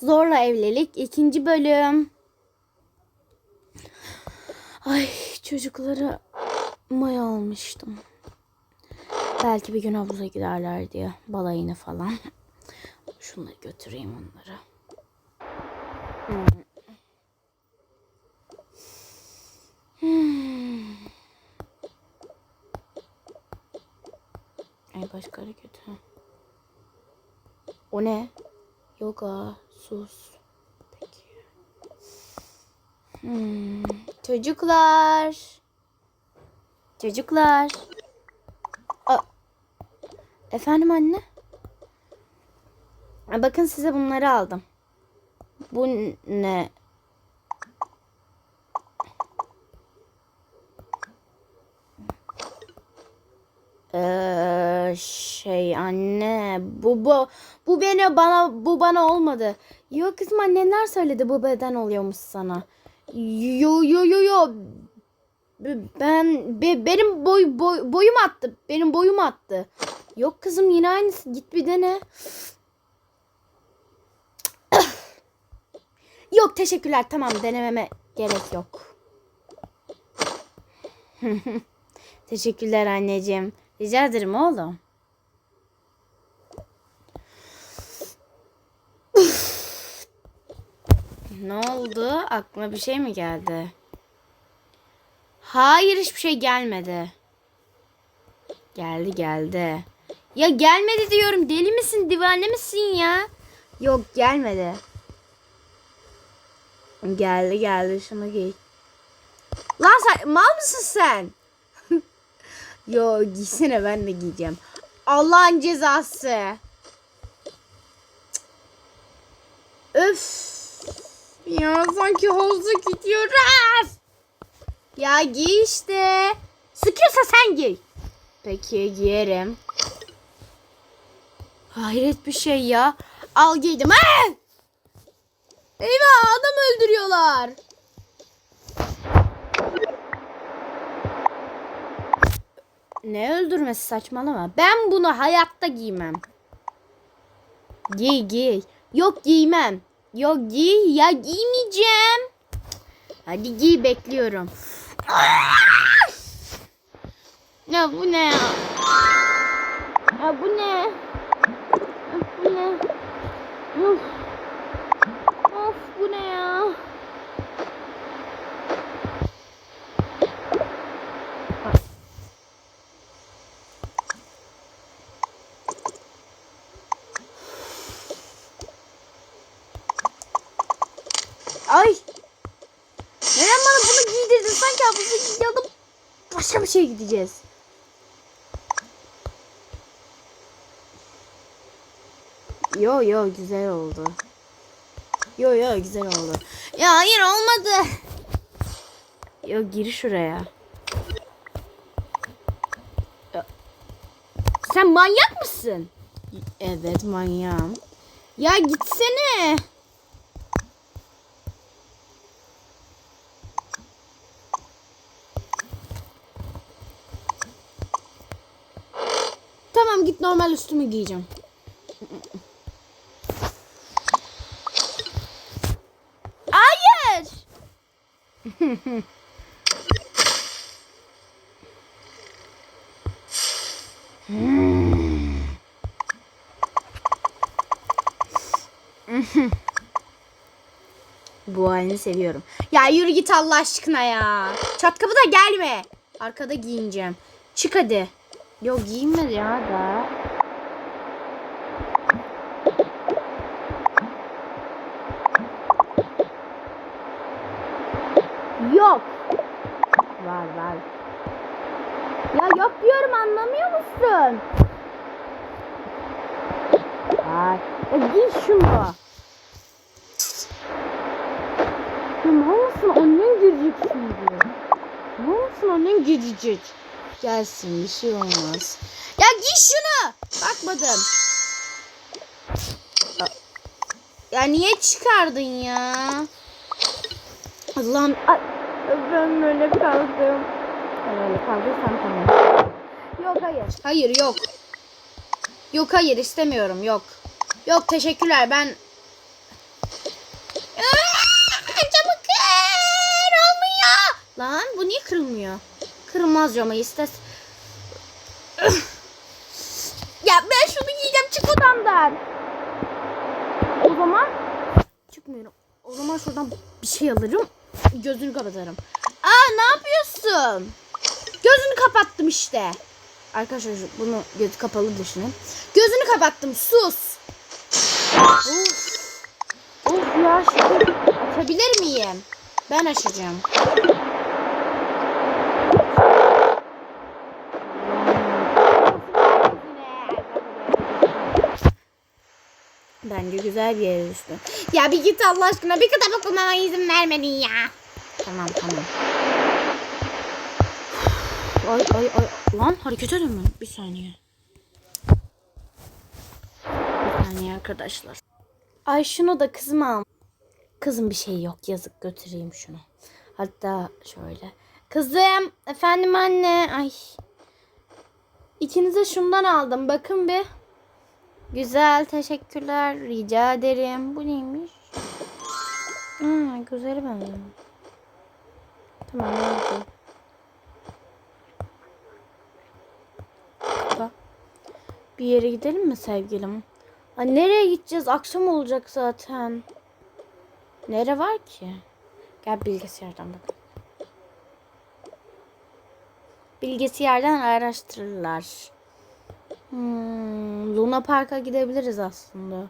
Zorla Evlilik ikinci bölüm. Ay çocukları maya almıştım. Belki bir gün havuza giderler diye balayına falan. Şunları götüreyim onlara. Hmm. Hmm. Ay başka hareket. ha. O ne? Yoga, sus. Peki. Hmm. Çocuklar. Çocuklar. Aa. Efendim anne? Bakın size bunları aldım. Bu ne? Ee, şey anne bu bu bu beni bana bu bana olmadı. Yok kızım anneler söyledi bu beden oluyormuş sana. Yo yo yo yo. Ben be- benim boy, boy boyum attı. Benim boyum attı. Yok kızım yine aynısı. Git bir dene. Yok teşekkürler. Tamam denememe gerek yok. Teşekkürler anneciğim. Rica ederim oğlum. Ne oldu? Aklına bir şey mi geldi? Hayır hiçbir şey gelmedi. Geldi geldi. Ya gelmedi diyorum. Deli misin? Divane misin ya? Yok gelmedi. Geldi geldi. Şunu giy. Lan sen mal mısın sen? Yo giysene ben de giyeceğim. Allah'ın cezası. Öf. Ya sanki havuza gidiyoruz. Ya giy işte. Sıkıyorsa sen giy. Peki giyerim. Hayret bir şey ya. Al giydim. Aa! Eyvah adam öldürüyorlar. Ne öldürmesi saçmalama. Ben bunu hayatta giymem. Giy giy. Yok giymem. Yok giy ya giymeyeceğim. Hadi giy bekliyorum. Ya bu ne ya? Ya bu ne? Ya bu ne? Of. Of bu ne ya? Ay. Neden bana bunu giydirdin? Sanki havuza gidiyordum. Başka bir şey gideceğiz. Yo yo güzel oldu. Yo yo güzel oldu. Ya hayır olmadı. Yo gir şuraya. Ya. Sen manyak mısın? Evet manyağım. Ya gitsene. Tamam git normal üstümü giyeceğim. Hayır. Bu halini seviyorum. Ya yürü git Allah aşkına ya. Çat kapıda gelme. Arkada giyineceğim. Çık hadi. Yok giyinme ya da. Yok. Var var. Ya yok diyorum anlamıyor musun? Var. Ya giy şunu. Ya ne olsun annen girecek şimdi. Ne olsun annen girecek. Gelsin bir şey olmaz. Ya giy şunu. Bakmadım. Ya niye çıkardın ya? Allah'ım. Ben böyle kaldım. Ben öyle kaldıysam tamam. Yok hayır. Hayır yok. Yok hayır istemiyorum yok. Yok teşekkürler ben... Camı kır olmuyor. Lan bu niye kırılmıyor? Kırılmaz camı istes. ya ben şunu giyeceğim çık odamdan. O zaman çıkmıyorum. O zaman şuradan bir şey alırım. Gözünü kapatarım. Aa ne yapıyorsun? Gözünü kapattım işte. Arkadaşlar bunu göz kapalı düşünün. Gözünü kapattım. Sus. Of. Of ya şükür. Açabilir miyim? Ben açacağım. Bence güzel bir yere düştü. Ya bir git Allah aşkına bir kitap okumama izin vermedin ya. Tamam tamam. Ay ay ay. Lan hareket edin Bir saniye. Bir saniye arkadaşlar. Ay şunu da kızım al. Kızım bir şey yok yazık götüreyim şunu. Hatta şöyle. Kızım efendim anne. Ay. İkinize şundan aldım bakın bir. Güzel teşekkürler rica ederim. Bu neymiş? Aa, güzeli benziyor. Tamam oldu? Bir yere gidelim mi sevgilim? Ay, nereye gideceğiz? Akşam olacak zaten. Nere var ki? Gel bilgisayardan bak. Bilgisayardan araştırırlar. Hmm, Luna Park'a gidebiliriz aslında.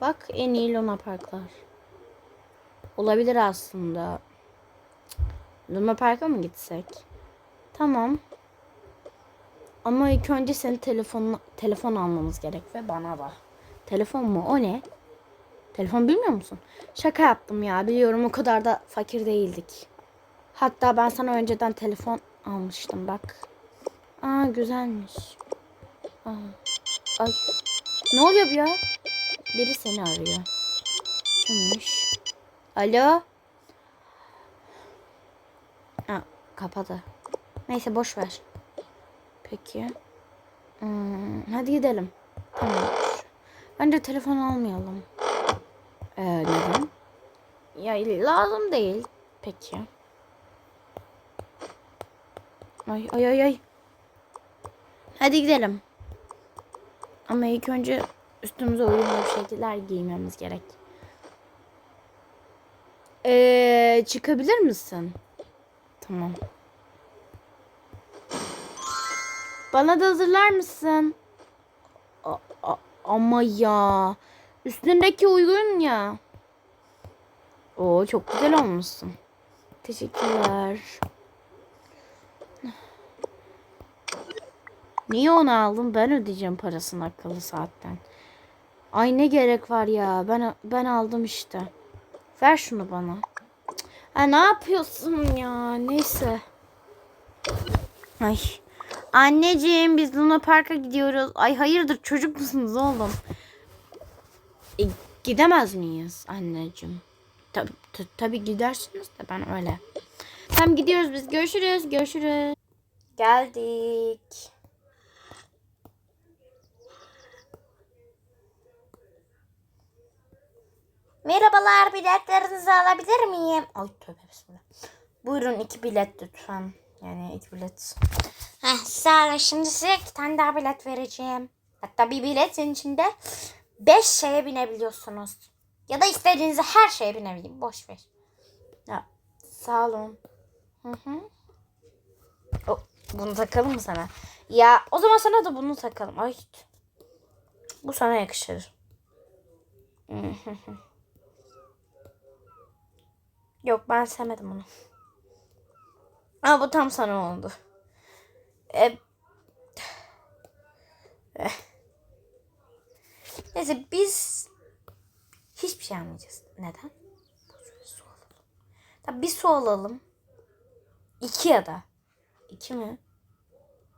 Bak en iyi Luna Parklar. Olabilir aslında. Luna Park'a mı gitsek? Tamam. Ama ilk önce senin telefon telefon almamız gerek ve bana da. Telefon mu? O ne? Telefon bilmiyor musun? Şaka yaptım ya. Biliyorum o kadar da fakir değildik. Hatta ben sana önceden telefon almıştım bak. Aa güzelmiş. Aa. Ay. Ne oluyor bu ya? Biri seni arıyor. Kimmiş? Alo? Aa, kapadı. Neyse boş ver. Peki. Hmm, hadi gidelim. Tamam. Bence telefon almayalım. Ee, neden? Ya lazım değil. Peki. Ay ay ay ay. Hadi gidelim. Ama ilk önce üstümüze uyumlu şeyler giymemiz gerek. Ee, çıkabilir misin? Tamam. Bana da hazırlar mısın? Ama ya. Üstündeki uygun ya. Oo çok güzel olmuşsun. Teşekkürler. Niye onu aldın? Ben ödeyeceğim parasını akıllı saatten. Ay ne gerek var ya. Ben ben aldım işte. Ver şunu bana. Ha ne yapıyorsun ya? Neyse. Ay. Anneciğim biz Luna Park'a gidiyoruz. Ay hayırdır çocuk musunuz oğlum? E, gidemez miyiz anneciğim? Tabii tabii gidersiniz de ben öyle. Tamam gidiyoruz biz. Görüşürüz. Görüşürüz. Geldik. Merhabalar biletlerinizi alabilir miyim? Ay tövbe bismillah. Buyurun iki bilet lütfen. Yani iki bilet. Heh, olun. Şimdi size iki tane daha bilet vereceğim. Hatta bir biletin içinde beş şeye binebiliyorsunuz. Ya da istediğiniz her şeye binebileyim. Boş ver. Ya, sağ olun. Hı hı. O, bunu takalım mı sana? Ya o zaman sana da bunu takalım. Ay. Bu sana yakışır. Hı hı hı. Yok ben sevmedim bunu. Ama bu tam sana oldu. E, eh. Neyse biz hiçbir şey almayacağız. Neden? Su alalım. Tabii bir su alalım. İki ya da. İki mi?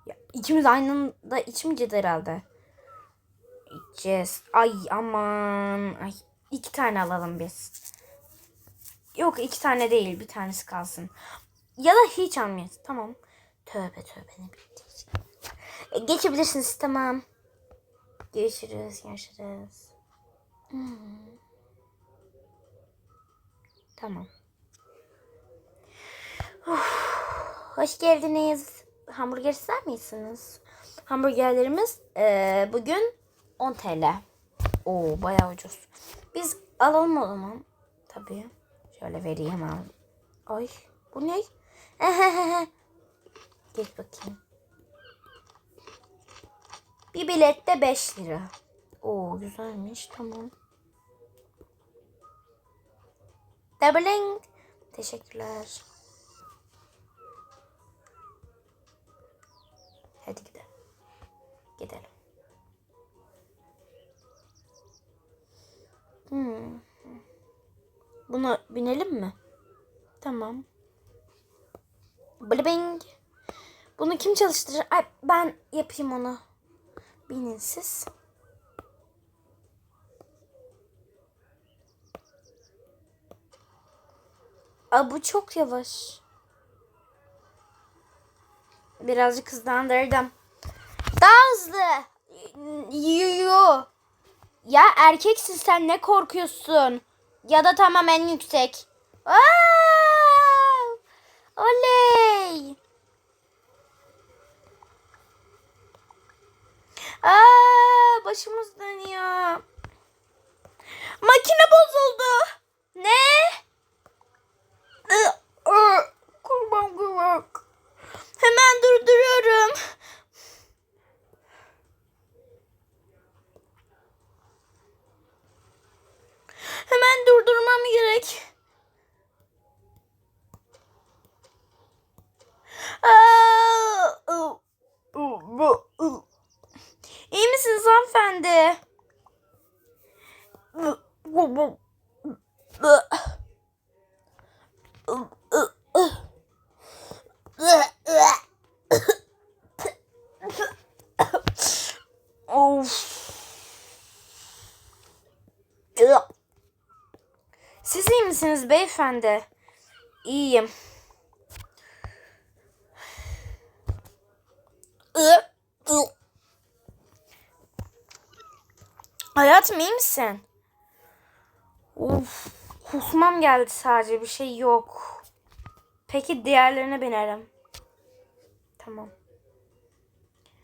Ya, ikimiz aynı anda içmeyeceğiz herhalde. İçeceğiz. Ay aman. Ay iki tane alalım biz. Yok iki tane değil bir tanesi kalsın. Ya da hiç almayız. Tamam. Tövbe tövbe ne bileyim. E, geçebilirsiniz tamam. Görüşürüz görüşürüz. Hmm. Tamam. Hoş geldiniz. Hamburger ister misiniz? Hamburgerlerimiz eee, bugün 10 TL. Oo bayağı ucuz. Biz alalım o zaman. Tabii. Şöyle vereyim abi. Ay bu ne? Geç bakayım. Bir bilet de 5 lira. Oo güzelmiş tamam. Doubling. Teşekkürler. Hadi gidelim. Gidelim. Hmm. Buna binelim mi? Tamam. Blibing. Bunu kim çalıştırır? Ay, ben yapayım onu. Binin siz. Aa, bu çok yavaş. Birazcık hızlandırdım. Daha hızlı. Yo. Ya erkeksin sen ne korkuyorsun? Ya da tamamen yüksek. Aa! Oley. Aa, başımız dönüyor. Makine bozuldu. Ne? Aa, aa, Kurban kurban. Hemen durduruyorum. Hemen durdurmam gerek. Aa, ı, bu, bu, bu, ı. I, ı, ı. Of. Siz iyi misiniz beyefendi? İyiyim. Hayatım iyi misin? Of, kusmam geldi sadece bir şey yok. Peki diğerlerine binerim. Tamam.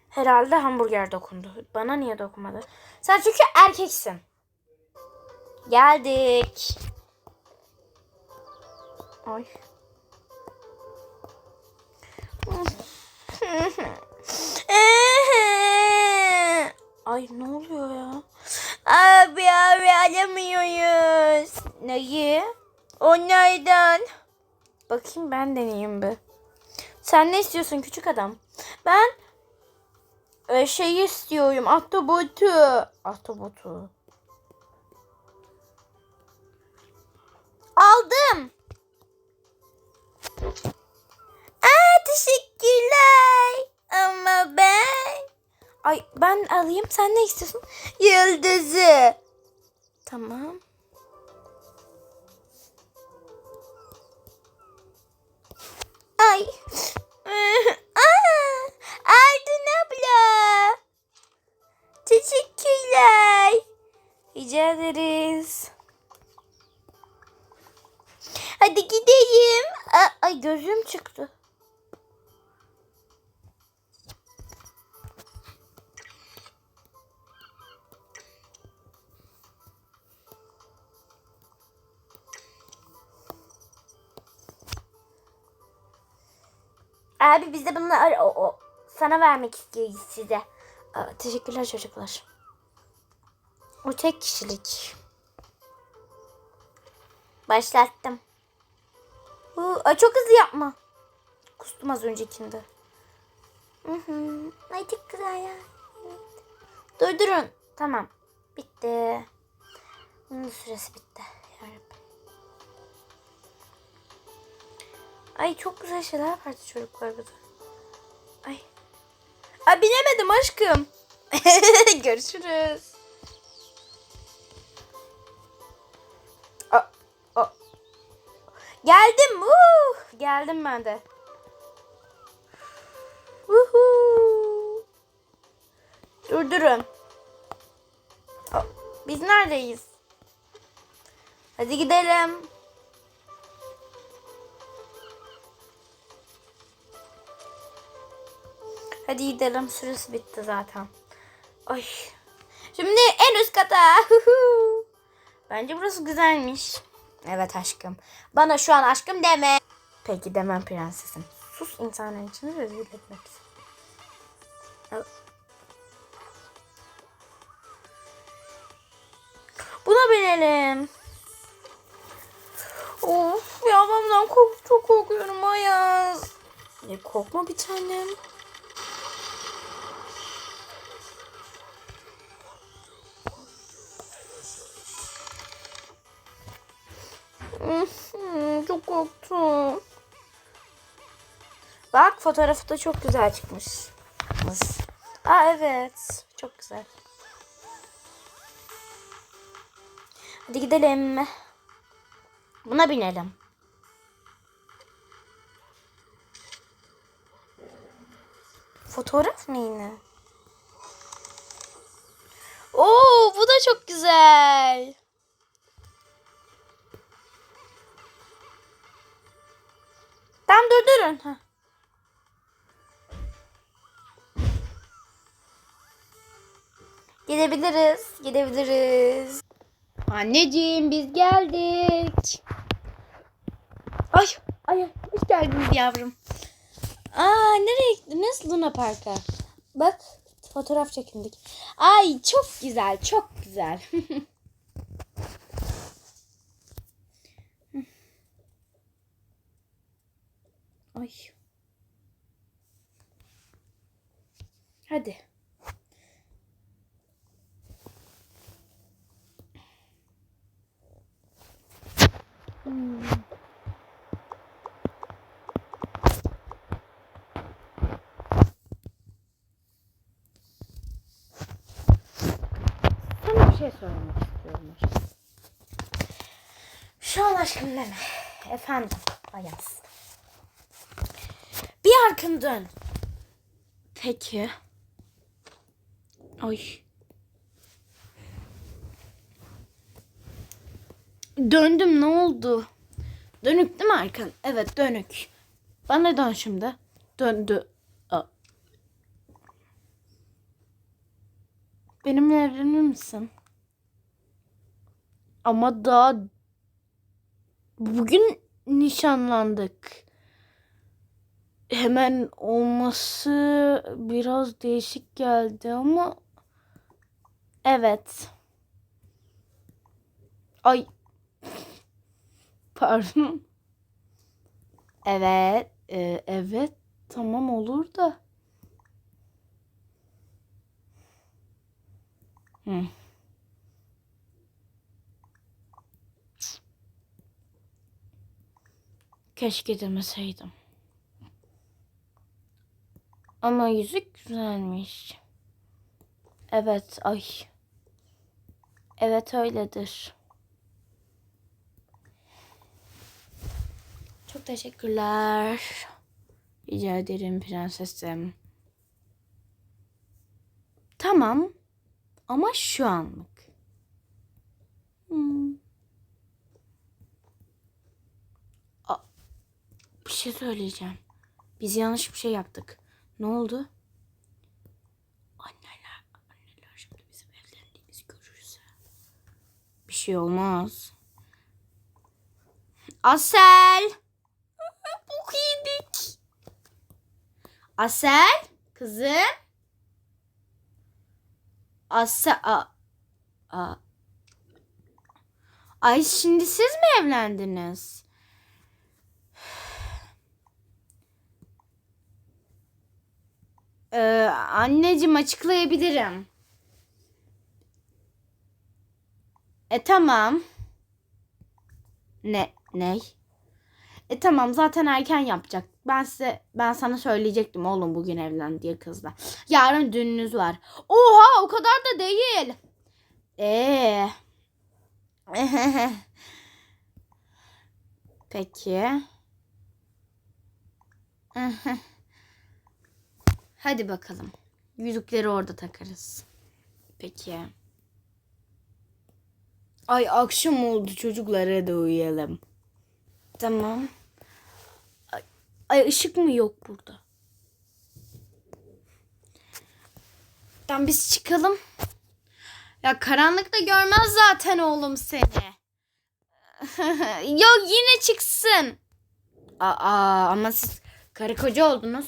Herhalde hamburger dokundu. Bana niye dokunmadı? Sen çünkü erkeksin. Geldik. Ay. Ay ne oluyor ya? Abi abi alamıyoruz. Neyi? Onlardan. Bakayım ben deneyeyim bir. Sen ne istiyorsun küçük adam? Ben e, şey istiyorum. Ahtapotu. Ahtapotu. Aldım. Aa, teşekkürler. Ama ben... Ay ben alayım. Sen ne istiyorsun? Yıldızı. Tamam. Ay. Aa, Ardın abla. Teşekkürler. Rica ederiz. Hadi gidelim. Aa, ay gözüm çıktı. Abi biz de bunları o, o, sana vermek istiyoruz size. Aa, teşekkürler çocuklar. O tek kişilik. Başlattım. Uu, ay çok hızlı yapma. Kustum az öncekinde. Hı hı. Ay çok güzel ya. Evet. Durdurun. Tamam. Bitti. Bunun süresi bitti. Ay çok güzel şeyler vardı çocuklar burada. Ay. Ay binemedim aşkım. Görüşürüz. Geldim. Uh, geldim ben de. Uhu. Durdurun. Aa, Biz neredeyiz? Hadi gidelim. Hadi gidelim. Süresi bitti zaten. Ay. Şimdi en üst kata. Bence burası güzelmiş. Evet aşkım. Bana şu an aşkım deme. Peki demem prensesim. Sus insanların içini rezil etmek. Buna binelim. Of ya ben bundan kork çok korkuyorum Ayaz. Ne korkma bir tanem. Fotoğrafı da çok güzel çıkmış. Aa evet. Çok güzel. Hadi gidelim. Buna binelim. Fotoğraf mı yine? Oo, bu da çok güzel. Tamam durdurun. Heh. Gidebiliriz. Gidebiliriz. Anneciğim biz geldik. Ay, ay hoş geldiniz yavrum. Aa nereye gittiniz Luna Park'a? Bak fotoğraf çekindik. Ay çok güzel, çok güzel. Ay. Hadi. Hmm. Sana bir şey sormak istiyorum. aşkım. Şu an aşkım deme. Efendim Ayaz. Bir arkın dön. Peki. Ay. Döndüm ne oldu? Dönük değil mi arkan? Evet dönük. Bana dön şimdi. Döndü. Benimle evlenir misin? Ama daha bugün nişanlandık. Hemen olması biraz değişik geldi ama evet. Ay pardon. Evet, e, evet tamam olur da. Hı. Keşke demeseydim. Ama yüzük güzelmiş. Evet, ay. Evet öyledir. Çok teşekkürler. Rica ederim prensesim. Tamam. Ama şu anlık. Hmm. A- bir şey söyleyeceğim. Biz yanlış bir şey yaptık. Ne oldu? Anneler, anneler şimdi bizim evlendiğimizi görürse. Bir şey olmaz. Asel. Bok. Asel. Kızım. Asel. A, a. Ay şimdi siz mi evlendiniz? Ee, anneciğim açıklayabilirim. E tamam. Ne? Ney? E tamam zaten erken yapacak. Ben size ben sana söyleyecektim oğlum bugün evlen diye kızla. Yarın düğününüz var. Oha o kadar da değil. Ee. Peki. Hadi bakalım. Yüzükleri orada takarız. Peki. Ay akşam oldu çocuklara da uyuyalım. Tamam. Ay, ışık mı yok burada? Marketten biz çıkalım. Ya karanlıkta görmez zaten oğlum seni. Yok yine çıksın. Aa ama siz karı koca oldunuz.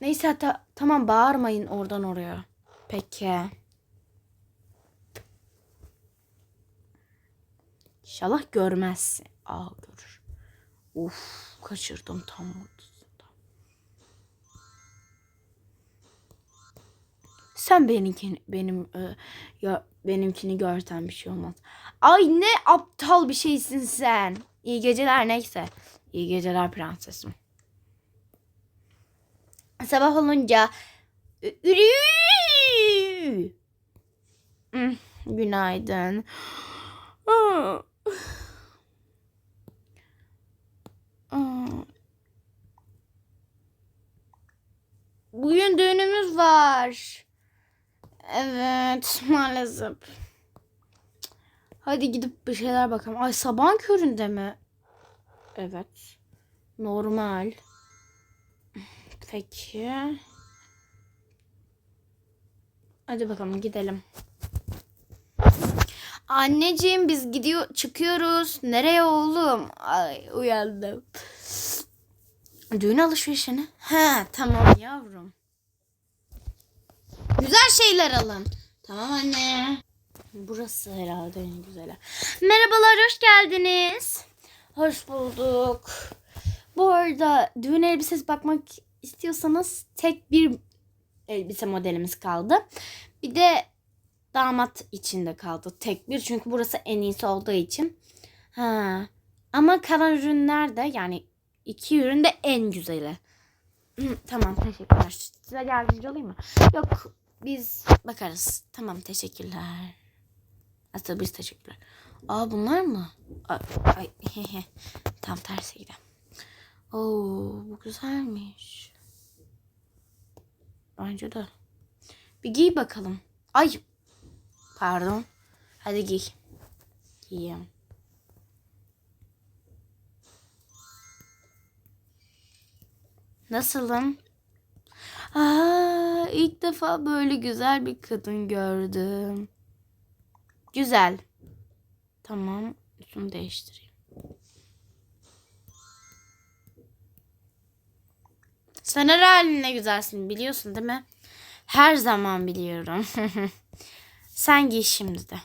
Neyse ta- tamam bağırmayın oradan oraya. Peki. İnşallah görmezsin. Aa görür. Uf kaçırdım tam ortasında. Sen benimkini benim e, ya benimkini görsen bir şey olmaz. Ay ne aptal bir şeysin sen. İyi geceler neyse. İyi geceler prensesim. Sabah olunca ürü. Hmm, Günaydın. Bugün düğünümüz var. Evet maalesef. Hadi gidip bir şeyler bakalım. Ay sabahın köründe mi? Evet. Normal. Peki. Hadi bakalım gidelim. Anneciğim biz gidiyor çıkıyoruz. Nereye oğlum? Ay uyandım. Düğün alışverişine. He tamam yavrum. Güzel şeyler alın. Tamam anne. Burası herhalde en güzeli. Merhabalar hoş geldiniz. Hoş bulduk. Bu arada düğün elbisesi bakmak istiyorsanız tek bir elbise modelimiz kaldı. Bir de damat içinde kaldı tek bir. Çünkü burası en iyisi olduğu için. Ha. Ama kalan ürünler de yani iki ürün de en güzeli. Tamam teşekkürler. Size yardımcı olayım mı? Yok biz bakarız. Tamam teşekkürler. Aslında biz teşekkürler. Aa bunlar mı? Ay, ay hehe. Tam tersi gidelim. Oo bu güzelmiş. Bence de. Bir giy bakalım. Ay. Pardon. Hadi giy. Giyeyim. Nasılım? Aa, ilk defa böyle güzel bir kadın gördüm. Güzel. Tamam. Üstümü değiştireyim. Sen her haline güzelsin biliyorsun değil mi? Her zaman biliyorum. Sen giy şimdi de.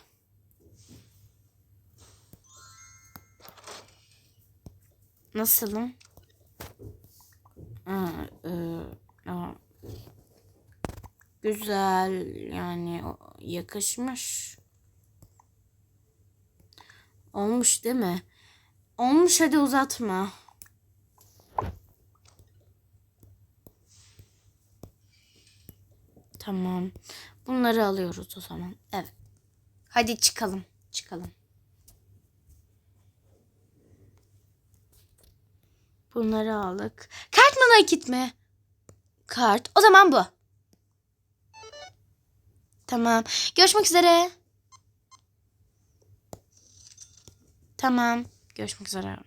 Nasılım? Aa, e. Güzel yani yakışmış. Olmuş değil mi? Olmuş hadi uzatma. Tamam. Bunları alıyoruz o zaman. Evet. Hadi çıkalım. Çıkalım. Bunları aldık. Kart mı nakit mi? Kart. O zaman bu. Tamam. Görüşmek üzere. Tamam. Görüşmek üzere.